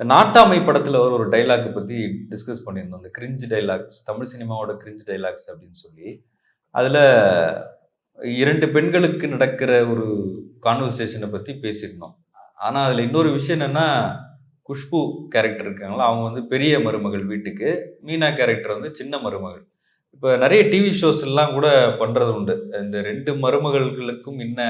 இந்த நாட்டாமை படத்தில் ஒரு ஒரு டைலாக் பற்றி டிஸ்கஸ் பண்ணியிருந்தோம். இந்த கிரிஞ்ச் டைலாக்ஸ் தமிழ் சினிமாவோட கிரிஞ்ச் டைலாக்ஸ் அப்படின்னு சொல்லி. அதில் இரண்டு பெண்களுக்கு நடக்கிற ஒரு கான்வர்சேஷனை பற்றி பேசியிருந்தோம். ஆனால் அதில் இன்னொரு விஷயம் என்னென்னா குஷ்பு கேரக்டர் இருக்காங்களா அவங்க வந்து பெரிய மருமகள் வீட்டுக்கு. மீனா கேரக்டர் வந்து சின்ன மருமகள். இப்போ நிறைய டிவி ஷோஸ் எல்லாம் கூட பண்ணுறது உண்டு. இந்த ரெண்டு மருமகள்களுக்கும் என்ன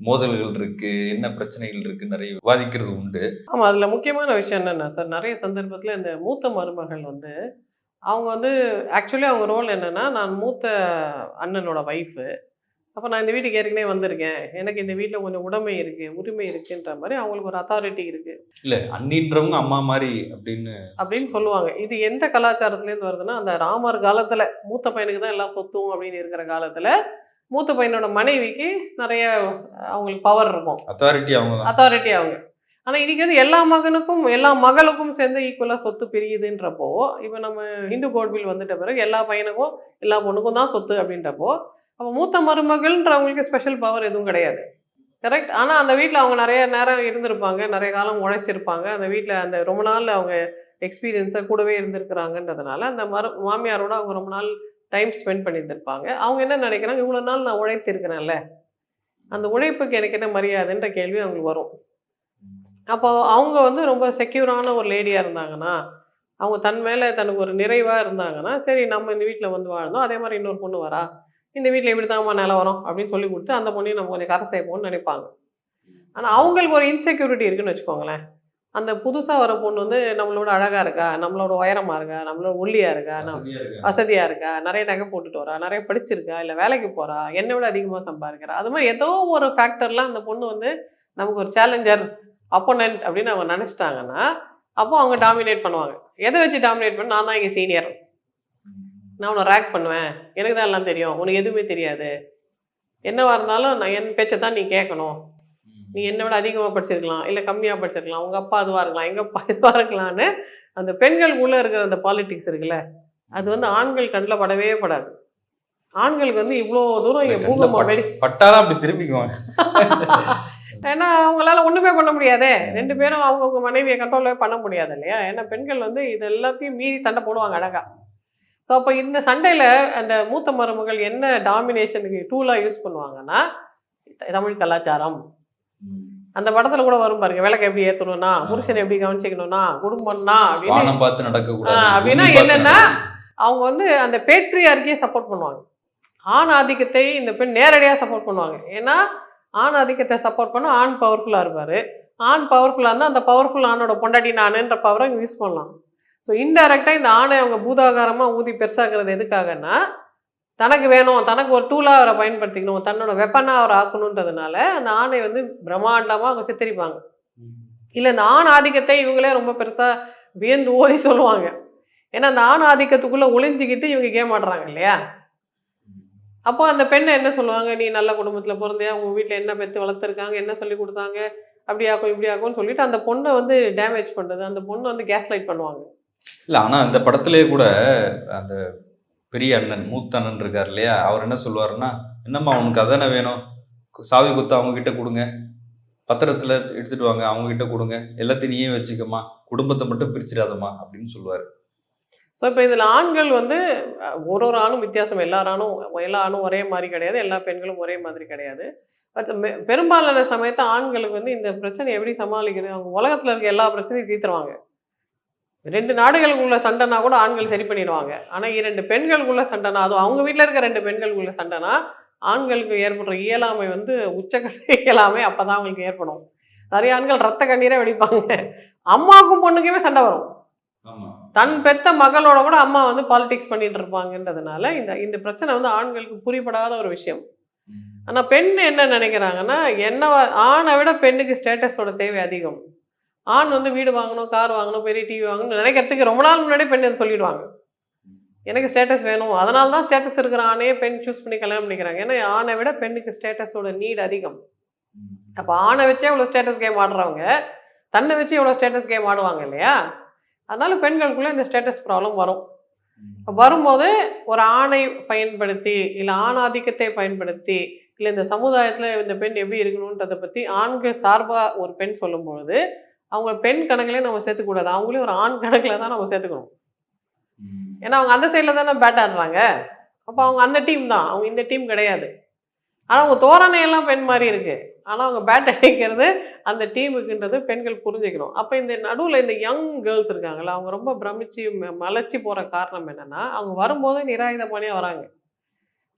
மோதல்கள் இருக்கு என்ன பிரச்சனைகள் இருக்கு நிறைய விவாதிக்கிறது உண்டு. ஆமாம் அதில் முக்கியமான விஷயம் என்னென்னா சார் நிறைய சந்தர்ப்பத்தில் இந்த மூத்த மருமகள் வந்து அவங்க வந்து ஆக்சுவலி அவங்க ரோல் என்னென்னா நான் மூத்த அண்ணனோட ஒய்ஃபு அப்போ நான் இந்த வீட்டுக்கு ஏற்கனவே வந்திருக்கேன். எனக்கு இந்த வீட்டில் கொஞ்சம் உடைமை இருக்குது உரிமை இருக்குன்ற மாதிரி அவங்களுக்கு ஒரு அத்தாரிட்டி இருக்குது இல்ல அண்ணின்றவங்க அம்மா மாதிரி அப்படின்னு அப்படின்னு சொல்லுவாங்க. இது எந்த கலாச்சாரத்துலேருந்து வருதுன்னா அந்த ராமர் காலத்தில் மூத்த பையனுக்கு தான் எல்லாம் சொத்தும் அப்படின்னு இருக்கிற காலத்தில் மூத்த பையனோட மனைவிக்கு நிறைய அவங்களுக்கு பவர் இருக்கும். அத்தாரிட்டி அவங்க அத்தாரிட்டி அவங்க. ஆனால் இன்னைக்கு வந்து எல்லா மகனுக்கும் எல்லா மகளுக்கும் சேர்ந்து ஈக்குவலாக சொத்து பிரியுதுன்றப்போ இப்போ நம்ம இந்து கோட்பில் வந்துட்ட பிறகு எல்லா பையனுக்கும் எல்லா பொண்ணுக்கும் தான் சொத்து அப்படின்றப்போ அப்போ மூத்த மருமகள்ன்றவங்களுக்கு ஸ்பெஷல் பவர் எதுவும் கிடையாது. கரெக்ட் ஆனால் அந்த வீட்டில் அவங்க நிறைய நேரம் இருந்திருப்பாங்க நிறைய காலம் உழைச்சிருப்பாங்க. அந்த வீட்டில் அந்த ரொம்ப நாள் அவங்க எக்ஸ்பீரியன்ஸாக கூடவே இருந்திருக்கிறாங்கன்றதுனால அந்த மரு மாமியாரோட அவங்க ரொம்ப நாள் டைம் ஸ்பெண்ட் பண்ணியிருந்திருப்பாங்க. அவங்க என்ன நினைக்கிறாங்க இவ்வளோ நாள் நான் உழைத்திருக்கிறேன்ல. அந்த உழைப்புக்கு எனக்கு என்ன மரியாதைன்ற கேள்வி அவங்களுக்கு வரும். அப்போ அவங்க வந்து ரொம்ப செக்யூரான ஒரு லேடியாக இருந்தாங்கன்னா அவங்க தன் மேலே தனக்கு ஒரு நிறைவாக இருந்தாங்கன்னா சரி நம்ம இந்த வீட்டில் வந்து வாழ்ந்தோம். அதே மாதிரி இன்னொரு பொண்ணு வரா. இந்த வீட்டில் இப்படி தான்மா நிலவரம் அப்படின்னு சொல்லி கொடுத்து அந்த பொண்ணையும் நம்ம கொஞ்சம் கரை சேர்ப்போம்னு நினைப்பாங்க. ஆனால் அவங்களுக்கு ஒரு இன்செக்யூரிட்டி இருக்குன்னு வச்சுக்கோங்களேன். அந்த புதுசாக வர பொண்ணு வந்து நம்மளோட அழகாக இருக்கா? நம்மளோட உயரமாக இருக்கா? நம்மளோட ஒல்லியாக இருக்கா. வசதியாக இருக்கா? நிறைய நகை போட்டுட்டு வரா? நிறைய படிச்சிருக்கா? இல்லை வேலைக்கு போகிறா என்னை விட அதிகமாக சம்பாதிக்கிறா? அது மாதிரி ஏதோ ஒரு ஃபேக்டர்லாம் அந்த பொண்ணு வந்து நமக்கு ஒரு சேலஞ்சர் அப்போனன்ட் அப்படின்னு அவங்க நினச்சிட்டாங்கன்னா அப்போ அவங்க டாமினேட் பண்ணுவாங்க. எதை வச்சு டாமினேட் பண்ண? நான் தான் இங்கே சீனியர் நான் உன்னை ரேக் பண்ணுவேன். எனக்கு தான் எல்லாம் தெரியும். உனக்கு எதுவுமே தெரியாது. என்னவா இருந்தாலும் நான் என் பேச்சை தான் நீ கேட்கணும். நீ என்னை விட அதிகமாக படிச்சிருக்கலாம். இல்லை கம்மியாக படிச்சிருக்கலாம். உங்கள் அப்பா அதுவாக இருக்கலாம். எங்கள் அப்பா இதுவாக இருக்கலாம்னு அந்த பெண்களுக்குள்ளே இருக்கிற அந்த பாலிடிக்ஸ் இருக்குல்ல அது வந்து ஆண்கள் கண்ணில் படவே படாது. ஆண்களுக்கு வந்து இவ்வளோ தூரம் இங்கே பூகம்பம் பட்- வெடி பட்டாதான் அப்படி திரும்பிக்குவாங்க. ஏன்னா அவங்களால ஒன்றுமே பண்ண முடியாதே. ரெண்டு பேரும் அவங்கவுங்க மனைவியை கண்ட்ரோலே பண்ண முடியாது இல்லையா? ஏன்னா பெண்கள் வந்து இது எல்லாத்தையும் மீறி சண்டை போடுவாங்க அழகா. ஸோ அப்போ இந்த சண்டையில் அந்த மூத்த மருமகள் என்ன டாமினேஷனுக்கு டூலாக யூஸ் பண்ணுவாங்கன்னா தமிழ் கலாச்சாரம். அந்த படத்துல கூட வரும் பாருங்க. விளக்கு எப்படி ஏற்றணும்னா புருஷனை எப்படி கவனிச்சிக்கணும்னா குடும்பம்னா அப்படின்னு பார்த்து நடக்க அப்படின்னா என்னன்னா. அவங்க வந்து அந்த பேட்ரியார்க்கியே சப்போர்ட் பண்ணுவாங்க. ஆண் ஆதிக்கத்தை இந்த பெண் நேரடியாக சப்போர்ட் பண்ணுவாங்க. ஏன்னா ஆண் ஆதிக்கத்தை சப்போர்ட் பண்ண ஆண் பவர்ஃபுல்லாக இருப்பார். ஆண் பவர்ஃபுல்லாக இருந்தால் அந்த பவர்ஃபுல் ஆணோட பொண்டாட்டி நானுன்ற பவரை யூஸ் பண்ணலாம். ஸோ இன்டெரக்டாக இந்த ஆணை அவங்க பூதாகாரமாக ஊதி பெருசாக்குறது எதுக்காகன்னா தனக்கு வேணும் தனக்கு ஒரு டூலாக அவரை பயன்படுத்திக்கணும் தன்னோட வெப்பனாக அவரை ஆக்கணுன்றதுனால அந்த ஆணை வந்து பிரம்மாண்டமாக அவங்க சித்தரிப்பாங்க. இல்லை இந்த ஆண் ஆதிக்கத்தை இவங்களே ரொம்ப பெருசாக வியந்து ஓதி சொல்லுவாங்க. ஏன்னா அந்த ஆண் ஆதிக்கத்துக்குள்ளே ஒளிஞ்சிக்கிட்டு இவங்க கேம் ஆடுறாங்க இல்லையா? அப்போ அந்த பெண்ணை என்ன சொல்லுவாங்க? நீ நல்ல குடும்பத்தில் பிறந்தியா? உங்கள் வீட்டில் என்ன பெற்று வளர்த்துருக்காங்க? என்ன சொல்லி கொடுத்தாங்க? அப்படியாக்கும் இப்படியாக்கும்னு சொல்லிட்டு அந்த பொண்ணை வந்து டேமேஜ் பண்ணுறது அந்த பொண்ணை வந்து கேஸ் லைட் பண்ணுவாங்க. இல்ல ஆனா அந்த படத்திலேயே கூட அந்த பெரிய அண்ணன் மூத்த அண்ணன் இருக்கார் இல்லையா? அவர் என்ன சொல்லுவாருன்னா என்னம்மா உனக்கு அதானே வேணும்? சாவி குத்து அவங்க கிட்ட கொடுங்க. பத்திரத்தில் எடுத்துட்டு வாங்க அவங்கக்கிட்ட கொடுங்க. எல்லாத்தையும் நீயே வச்சுக்கம்மா. குடும்பத்தை மட்டும் பிரிச்சிடாதம்மா அப்படின்னு சொல்லுவார். ஸோ இப்போ இதில் ஆண்கள் வந்து ஒரு ஒரு ஆணும் வித்தியாசம். எல்லா ஆணும் எல்லா ஆணும் ஒரே மாதிரி கிடையாது. எல்லா பெண்களும் ஒரே மாதிரி கிடையாது. பட் பெரும்பாலான சமயத்தை ஆண்களுக்கு வந்து இந்த பிரச்சனை எப்படி சமாளிக்கிறது? அவங்க உலகத்தில் இருக்க எல்லா பிரச்சனையும் தீர்த்துருவாங்க. ரெண்டு நாடுகளுக்குள்ள சண்டைனா கூட ஆண்கள் சரி பண்ணிடுவாங்க. ஆனால் இரண்டு பெண்களுக்குள்ள சண்டைனா அதுவும் அவங்க வீட்டில் இருக்க ரெண்டு பெண்களுக்குள்ள சண்டைனா ஆண்களுக்கு ஏற்படுற இயலாமை வந்து உச்சக்கட்ட இயலாமை அப்போ தான் அவங்களுக்கு ஏற்படும். நிறைய ஆண்கள் ரத்த கண்ணீரே வெடிப்பாங்க. அம்மாவுக்கும் பொண்ணுக்குமே சண்டை வரும். தன் பெத்த மகளோட கூட அம்மா வந்து பாலிடிக்ஸ் பண்ணிட்டு இருப்பாங்கன்றதுனால இந்த இந்த பிரச்சனை வந்து ஆண்களுக்கு புரிபடாத ஒரு விஷயம். ஆனால் பெண் என்ன நினைக்கிறாங்கன்னா என்ன ஆணை விட பெண்ணுக்கு ஸ்டேட்டஸோட தேவை அதிகம். ஆண் வந்து வீடு வாங்கணும் கார் வாங்கணும் பெரிய டிவி வாங்கணும் நினைக்கிறதுக்கு ரொம்ப நாள் முன்னாடி பெண் அதை சொல்லிடுவாங்க. எனக்கு ஸ்டேட்டஸ் வேணும். அதனால தான் ஸ்டேட்டஸ் இருக்கிற ஆணே பெண் சூஸ் பண்ணி கல்யாணம் பண்ணிக்கிறாங்க. ஏன்னா ஆணை விட பெண்ணுக்கு ஸ்டேட்டஸோட நீட் அதிகம். அப்போ ஆணை வச்சே இவ்வளோ ஸ்டேட்டஸ் கேம் ஆடுறவங்க தன்னை வச்சு இவ்வளோ ஸ்டேட்டஸ் கேம் ஆடுவாங்க இல்லையா? அதனால பெண்களுக்குள்ளே இந்த ஸ்டேட்டஸ் ப்ராப்ளம் வரும். வரும்போது ஒரு ஆணை பயன்படுத்தி இல்லை ஆணாதிக்கத்தை பயன்படுத்தி இல்லை இந்த சமுதாயத்தில் இந்த பெண் எப்படி இருக்கணுன்றதை பற்றி ஆண்கள் சார்பாக ஒரு பெண் சொல்லும்பொழுது அவங்க பெண் கணக்குலேயே நம்ம சேர்த்துக்கூடாது. அவங்களையும் ஒரு ஆண் கணக்கில் தான் நம்ம சேர்த்துக்கணும். ஏன்னா அவங்க அந்த சைடில் தானே பேட் ஆடுறாங்க அப்போ அவங்க அந்த டீம் தான். அவங்க இந்த டீம் கிடையாது. ஆனால் அவங்க தோரணையெல்லாம் பெண் மாதிரி இருக்கு. ஆனால் அவங்க பேட் அடிக்கிறது அந்த டீமுக்குன்றது பெண்கள் புரிஞ்சுக்கணும். அப்போ இந்த நடுவில் இந்த யங் கேர்ள்ஸ் இருக்காங்கல்ல அவங்க ரொம்ப பிரமிச்சு ம- மலைச்சு போகிற காரணம் என்னன்னா அவங்க வரும்போதே நிராயுதபாணியாக வராங்க.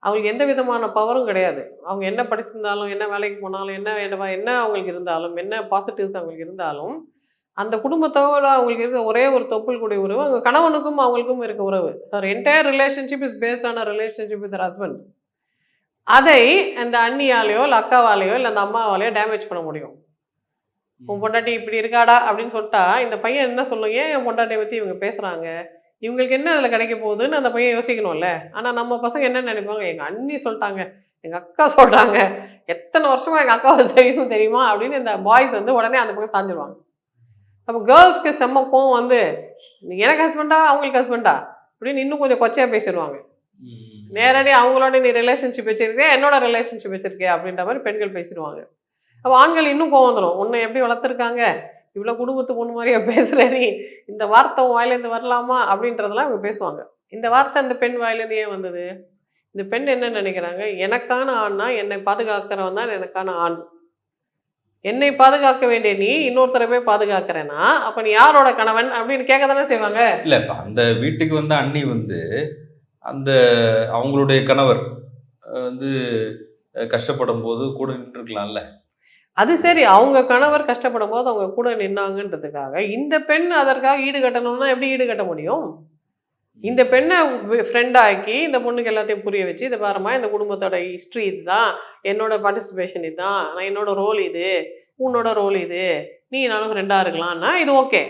அவங்களுக்கு எந்த விதமான பவரும் கிடையாது. அவங்க என்ன படிச்சிருந்தாலும் என்ன வேலைக்கு போனாலும் என்ன என்ன என்ன அவங்களுக்கு இருந்தாலும் என்ன பாசிட்டிவ்ஸ் அவங்களுக்கு இருந்தாலும் அந்த குடும்பத்தோட அவங்களுக்கு இருக்க ஒரே ஒரு தொப்புள் கூடிய உறவு அவங்க கணவனுக்கும் அவங்களுக்கும் இருக்க உறவு. ஒரு என்டையர் ரிலேஷன்ஷிப் இஸ் பேஸ்ட் ஆன ரிலேஷன்ஷிப் வித் ஹஸ்பண்ட் அதை அந்த அண்ணியாலேயோ இல்லை அக்காவாலேயோ இல்லை அந்த அம்மாவாலேயோ டேமேஜ் பண்ண முடியும். உன் பொண்டாட்டி இப்படி இருக்காடா அப்படின்னு சொல்லிட்டா இந்த பையன் என்ன சொல்லும்? ஏன் என் பொண்டாட்டியை பற்றி இவங்க பேசுகிறாங்க இவங்களுக்கு என்ன அதில் கிடைக்க போகுதுன்னு அந்த பையன் யோசிக்கணும்ல. ஆனால் நம்ம பசங்க என்ன நினைப்பாங்க? எங்கள் அண்ணி சொல்லிட்டாங்க. எங்கள் அக்கா சொல்கிறாங்க எத்தனை வருஷமா எங்கள் அக்காவை தெரியும் தெரியுமா? அப்படின்னு இந்த பாய்ஸ் வந்து உடனே அந்த பக்கம் சாஞ்சிடுவாங்க அப்போ கேர்ள்ஸ்க்கு செம்ம கோவம் வந்து நீ எனக்கு ஹஸ்பண்டா அவங்களுக்கு ஹஸ்பண்டா அப்படின்னு இன்னும் கொஞ்சம் கொச்சையாக பேசிடுவாங்க. நேரடி அவங்களோட நீ ரிலேஷன்ஷிப் வச்சிருக்கே என்னோட ரிலேஷன்ஷிப் வச்சிருக்கே அப்படின்ற மாதிரி பெண்கள் பேசிடுவாங்க. அப்போ ஆண்கள் இன்னும் கோவம் வந்துடும் உன்னை எப்படி வளர்த்துருக்காங்க? இவ்வளோ குடும்பத்து பொண்ணு மாதிரியா பேசுகிற நீ? இந்த வார்த்தை உன் வாயிலேருந்து வரலாமா? அப்படின்றதெல்லாம் இவங்க பேசுவாங்க. இந்த வார்த்தை அந்த பெண் வாயிலேருந்து ஏன் வந்தது? இந்த பெண் என்ன நினைக்கிறாங்க? எனக்கான ஆண்னா என்னை பாதுகாக்கிறவன் தான் எனக்கான ஆண். என்னை பாதுகாக்க வேண்டிய நீ இன்னொருத்தரை போய் பாதுகாக்கிறேன்னா அப்போ நீ யாரோட கணவன் அப்படின்னு கேட்க தானே செய்வாங்க? இல்ல இப்ப அந்த வீட்டுக்கு வந்த அண்ணி வந்து அந்த அவங்களுடைய கணவர் வந்து கஷ்டப்படும் போது கூட நின்றுருக்கலாம்ல? அது சரி அவங்க கணவர் கஷ்டப்படும் போது அவங்க கூட நின்னாங்கன்றதுக்காக இந்த பெண் அதற்காக ஈடுகட்டணும்னா எப்படி ஈடு கட்ட முடியும்? இந்த பெண்ணை ஃப்ரெண்ட் ஆக்கி இந்த பொண்ணுக்கு எல்லாத்தையும் புரிய வச்சு இதை பாருமா இந்த குடும்பத்தோட ஹிஸ்ட்ரி இதுதான் என்னோட பார்ட்டிசிபேஷன் இதுதான் நான் என்னோட ரோல் இது உன்னோட ரோல் இது நீ நானும் ஃப்ரெண்டாக இருக்கலாம்னா இது ஓகே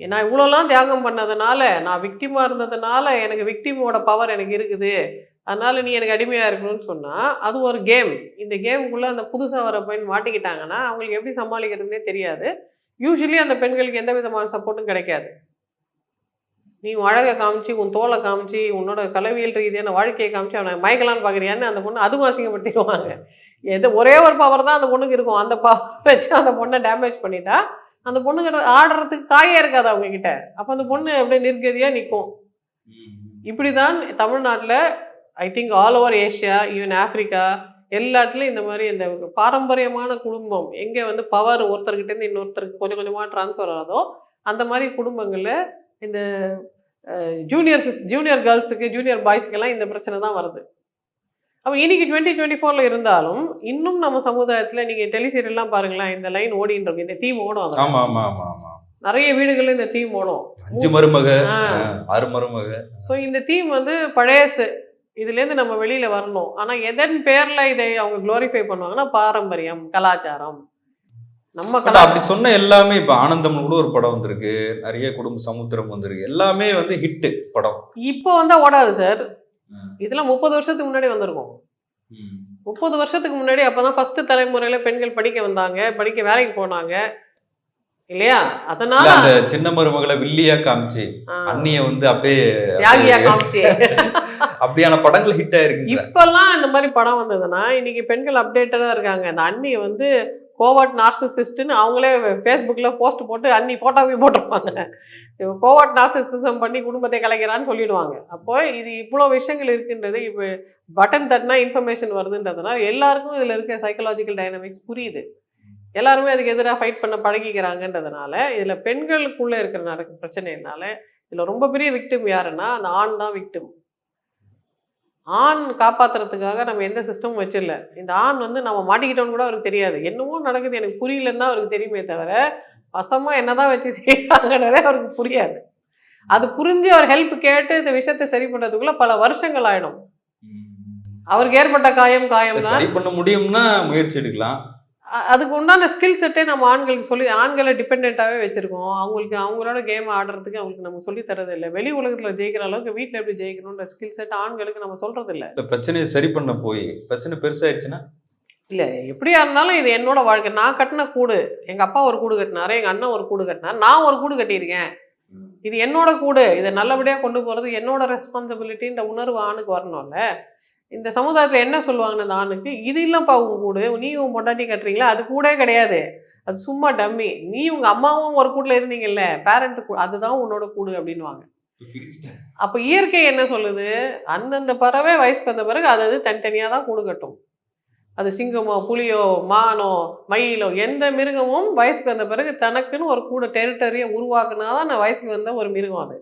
நான் இவ்வளோலாம் தியாகம் பண்ணதுனால நான் விக்டிமாக இருந்ததுனால எனக்கு விக்டிமோட பவர் எனக்கு இருக்குது. அதனால நீ எனக்கு அடிமையாக இருக்கணும்னு சொன்னால் அது ஒரு கேம் இந்த கேமுக்குள்ளே அந்த புதுசாக வர பெண் மாட்டிக்கிட்டாங்கன்னா அவங்களுக்கு எப்படி சமாளிக்கிறதுனே தெரியாது. யூஸ்வலி அந்த பெண்களுக்கு எந்த விதமான சப்போர்ட்டும் கிடைக்காது. நீ அழகை காமிச்சு உன் தோலை காமிச்சு உன்னோட கலவியல் ரீதியான வாழ்க்கையை காமிச்சு அவனை மயக்கலான்னு பார்க்குறியான்னு அந்த பொண்ணு அதுவும் அசிங்கப்படுத்திடுவாங்க. எது ஒரே ஒரு பவர் தான் அந்த பொண்ணுக்கு இருக்கும். அந்த பவர் வச்சு அந்த பொண்ணை டேமேஜ் பண்ணிட்டா அந்த பொண்ணுங்க ஆடுறதுக்கு காயே இருக்காது அவங்க கிட்ட. அப்போ அந்த பொண்ணு அப்படியே நிர்கதியாக நிற்கும் இப்படி தான் தமிழ்நாட்டில் I think all over Asia even Africa எல்லா இடத்துலையும் இந்த மாதிரி இந்த பாரம்பரியமான குடும்பம். எங்கே வந்து பவர் ஒருத்தர்கிட்டேருந்து இன்னொருத்தருக்கு கொஞ்சம் கொஞ்சமாக ட்ரான்ஸ்ஃபர் ஆகுதோ அந்த மாதிரி குடும்பங்களில் இந்த ஜூனியர் சிஸ் ஜூனியர் கேர்ள்ஸுக்கு ஜூனியர் பாய்ஸுக்கெல்லாம் இந்த பிரச்சனை தான் வருது. அப்போ இன்னைக்கு டுவெண்ட்டி டுவெண்ட்டி ஃபோரில் இருந்தாலும் இன்னும் நம்ம சமுதாயத்தில் நீங்கள் டெலிசீரியல்லாம் பாருங்களேன் இந்த லைன் ஓடின்னு இருக்கு இந்த தீம் ஓடும் அதுல. ஆமா ஆமா ஆமா ஆமா. நிறைய வீடுகளில் இந்த தீம் ஓடும். அஞ்சு மருமக ஆறு மருமக. ஸோ இந்த தீம் வந்து பழையசு. இதுலேருந்து நம்ம வெளியில் வரணும். ஆனால் எதன் பேரில் இதை அவங்க க்ளோரிஃபை பண்ணுவாங்கன்னா பாரம்பரியம் கலாச்சாரம். நம்ம அப்படி சொன்ன எல்லாமே இப்ப ஆனந்தம்னு கூட ஒரு படம் வந்திருக்கு. நிறைய குடும்ப சமுத்திரம் வந்திருக்கு. எல்லாமே வந்து ஹிட் படம். இப்போ வந்தால் ஓடாது சார் இதெல்லாம் முப்பது வருஷத்துக்கு முன்னாடி வந்திருக்கும். முப்பது வருஷத்துக்கு முன்னாடி அப்பதான் ஃபர்ஸ்ட் தலைமுறையில பெண்கள் படிக்க வந்தாங்க படிக்க வேலைக்கு போனாங்க. இல்லையா? இல்ல அதனால அந்த சின்ன மருமகளை வில்லியா காமிச்சு அண்ணிய வந்து அப்படியே தியாகியா காமிச்சு. அப்படியான படங்கள் ஹிட் ஆயிருக்கு இப்பெல்லாம் இந்த மாதிரி படம் வந்ததுன்னா இன்னைக்கு பெண்கள் அப்டேட்டடா இருக்காங்க. அந்த அண்ணி வந்து கோவாட் நார்சிசிஸ்ட்னு அவங்களே ஃபேஸ்புக்கில் போஸ்ட் போட்டு அண்ணி ஃபோட்டோவே போட்டிருப்பாங்க. கோவாட் நார்சிசிசம் பண்ணி குடும்பத்தை கலைக்கிறான்னு சொல்லிடுவாங்க. அப்போ இது இவ்வளோ விஷயங்கள் இருக்குன்றது. இப்போ பட்டன் தட்டினா இன்ஃபர்மேஷன் வருதுன்றதுனால எல்லாருக்கும் இதில் இருக்க சைக்கலாஜிக்கல் டைனமிக்ஸ் புரியுது. எல்லாருமே அதுக்கு எதிராக ஃபைட் பண்ண பழகிக்கிறாங்கன்றதுனால இதில் பெண்களுக்குள்ளே இருக்கிற நடக்க பிரச்சனைனால இதில் ரொம்ப பெரிய விக்டிம் யாருன்னா அந்த ஆண் தான் விக்டிம் ஆண் காப்பாத்துறதுக்காக நம்ம எந்த சிஸ்டமும் வச்சிடல இந்த ஆண் வந்து நம்ம மாட்டிக்கிட்டோம்னு கூட அவருக்கு தெரியாது. என்னமோ நடக்குது எனக்கு புரியலன்னு தான் அவருக்கு தெரியுமே தவிர வசமா என்னதான் வச்சு செய்யறாங்கன்றதே அவருக்கு புரியாது. அது புரிஞ்சு அவர் ஹெல்ப் கேட்டு இந்த விஷயத்தை சரி பண்றதுக்குள்ள பல வருஷங்கள் ஆயிடும். அவருக்கு ஏற்பட்ட காயம் காயம் தான் சரி பண்ண முடியும்னா முயற்சி எடுக்கலாம். அதுக்கு உண்டான ஸ்கில் செட்டே நம்ம ஆண்களுக்கு சொல்லி ஆண்களை டிபெண்ட்டாகவே வச்சுருக்கோம். அவங்களுக்கு அவங்களோட கேம் ஆடுறதுக்கு அவங்களுக்கு நம்ம சொல்லி தரது இல்லை வெளி உலகத்தில் ஜெயிக்கிற அளவுக்கு வீட்டில் எப்படி ஜெயிக்கணுன்ற ஸ்கில் செட் ஆண்களுக்கு நம்ம சொல்றது இல்ல இந்த பிரச்சனையை சரி பண்ண போய் பிரச்சனை பெருசாயிருச்சுன்னா? இல்லை எப்படியா இருந்தாலும் இது என்னோட வாழ்க்கை. நான் கட்டின கூடு எங்கள் அப்பா ஒரு கூடு கட்டினாரு எங்கள் அண்ணன் ஒரு கூடு கட்டினார். நான் ஒரு கூடு கட்டியிருக்கேன். இது என்னோட கூடு. இதை நல்லபடியாக கொண்டு போகிறது என்னோட ரெஸ்பான்சிபிலிட்டின்ற உணர்வு ஆணுக்கு வரணும்ல. இந்த சமுதாயத்தில் என்ன சொல்லுவாங்கன்னு அந்த ஆணுக்கு இது இல்லைப்பா உங்க கூடு. நீ உன் பொண்டாட்டி கட்டுறீங்களா? அது கூட கிடையாது. அது சும்மா டம்மி. நீ உங்க அம்மாவும் ஒரு கூட்டில் இருந்தீங்கல்ல பேரண்ட் அதுதான் உன்னோட கூடு அப்படின்வாங்க அப்போ இயற்கை என்ன சொல்லுது? அந்தந்த பறவை வயசுக்கு வந்த பிறகு அது அது தனித்தனியாக தான் கூடு கட்டும். அது சிங்கமோ புலியோ மானோ மயிலோ எந்த மிருகமும் வயசுக்கு வந்த பிறகு தனக்குன்னு ஒரு கூட டெரிட்டரியை உருவாக்குனா தான் நான் வயசுக்கு வந்த ஒரு மிருகம் அது.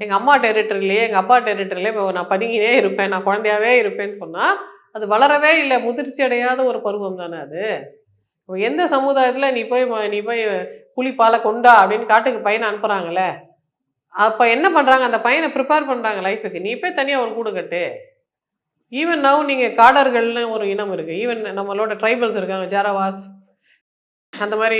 எங்கள் அம்மா டெரிட்டரிலேயே எங்கள் அப்பா டெரிட்டரிலே இப்போ நான் பதுங்கினே இருப்பேன் நான் குழந்தையாவே இருப்பேன்னு சொன்னால் அது வளரவே இல்லை முதிர்ச்சி அடையாத ஒரு பருவம் தானே அது. இப்போ எந்த சமுதாயத்தில் நீ போய் நீ போய் புளிப்பாலை பாலை கொண்டா அப்படின்னு காட்டுக்கு பையனை அனுப்புகிறாங்களே அப்போ என்ன பண்ணுறாங்க அந்த பையனை ப்ரிப்பேர் பண்ணுறாங்க லைஃபுக்கு நீ போய் தனியாக ஒரு கூடு கட்டு. ஈவன் நவ் நீங்கள் காடர்கள்னு ஒரு இனம் இருக்குது ஈவன் நம்மளோட ட்ரைபல்ஸ் இருக்காங்க ஜாரவாஸ் அந்த மாதிரி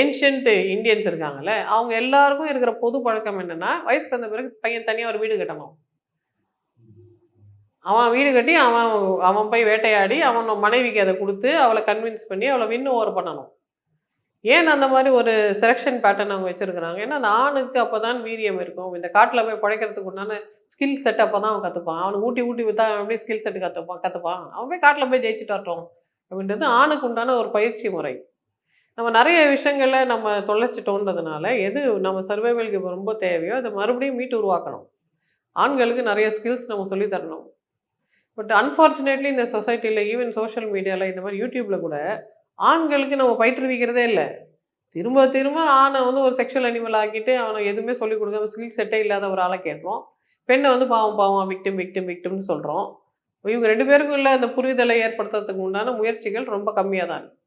ஏன்ஷியன்ட் இந்தியன்ஸ் இருக்காங்கல்ல அவங்க எல்லாருக்கும் இருக்கிற பொது பழக்கம் என்னன்னா வயசுக்கு வந்த பிறகு பையன் தனியாக ஒரு வீடு கட்டணும். அவன் வீடு கட்டி அவன் அவன் போய் வேட்டையாடி அவன் மனைவிக்கு அதை கொடுத்து அவளை கன்வின்ஸ் பண்ணி அவளை வின் ஓவர் பண்ணணும். ஏன் அந்த மாதிரி ஒரு செலெக்ஷன் பேட்டர்ன் அவங்க வச்சுருக்குறாங்க? ஏன்னா அந்த ஆணுக்கு அப்போ தான் வீரியம் இருக்கும். இந்த காட்டில் போய் பழைக்கிறதுக்கு உண்டான ஸ்கில் செட் அப்போ தான் அவன் கற்றுப்பான் அவனுக்கு ஊட்டி ஊட்டி வித்தா அவன் எப்படி ஸ்கில் செட் கற்றுப்பான் கற்றுப்பான் அவன் போய் காட்டில் போய் ஜெயிச்சுட்டு வரட்டும். அப்படின்றது ஆணுக்கு உண்டான ஒரு பயிற்சி முறை. நம்ம நிறைய விஷயங்களை நம்ம தொலைச்சிட்டோன்றதுனால எது நம்ம சர்வைவலுக்கு இப்போ ரொம்ப தேவையோ அதை மறுபடியும் மீட்டு உருவாக்கணும். ஆண்களுக்கு நிறைய ஸ்கில்ஸ் நம்ம சொல்லித் தரணும். பட் அன்ஃபார்ச்சுனேட்லி இந்த சொசைட்டியில் ஈவன் சோஷியல் மீடியாவில் இந்த மாதிரி யூடியூப்பில் கூட ஆண்களுக்கு நம்ம பயிற்றுவிக்கிறதே இல்லை. திரும்ப திரும்ப ஆணை வந்து ஒரு செக்ஷுவல் அனிமல் ஆக்கிட்டு அவனை எதுவுமே சொல்லிக் கொடுக்காம ஸ்கில் செட்டே இல்லாத ஒரு ஆளை கேட்டுறோம் பெண்ணை வந்து பாவம் பாவம் விக்டிம் விக்டிம் விக்டிம்னு சொல்கிறோம் இவங்க ரெண்டு பேருக்கும் உள்ள அந்த புரிதலை ஏற்படுத்துறதுக்கு உண்டான முயற்சிகள் ரொம்ப கம்மியாக தான் இருக்குது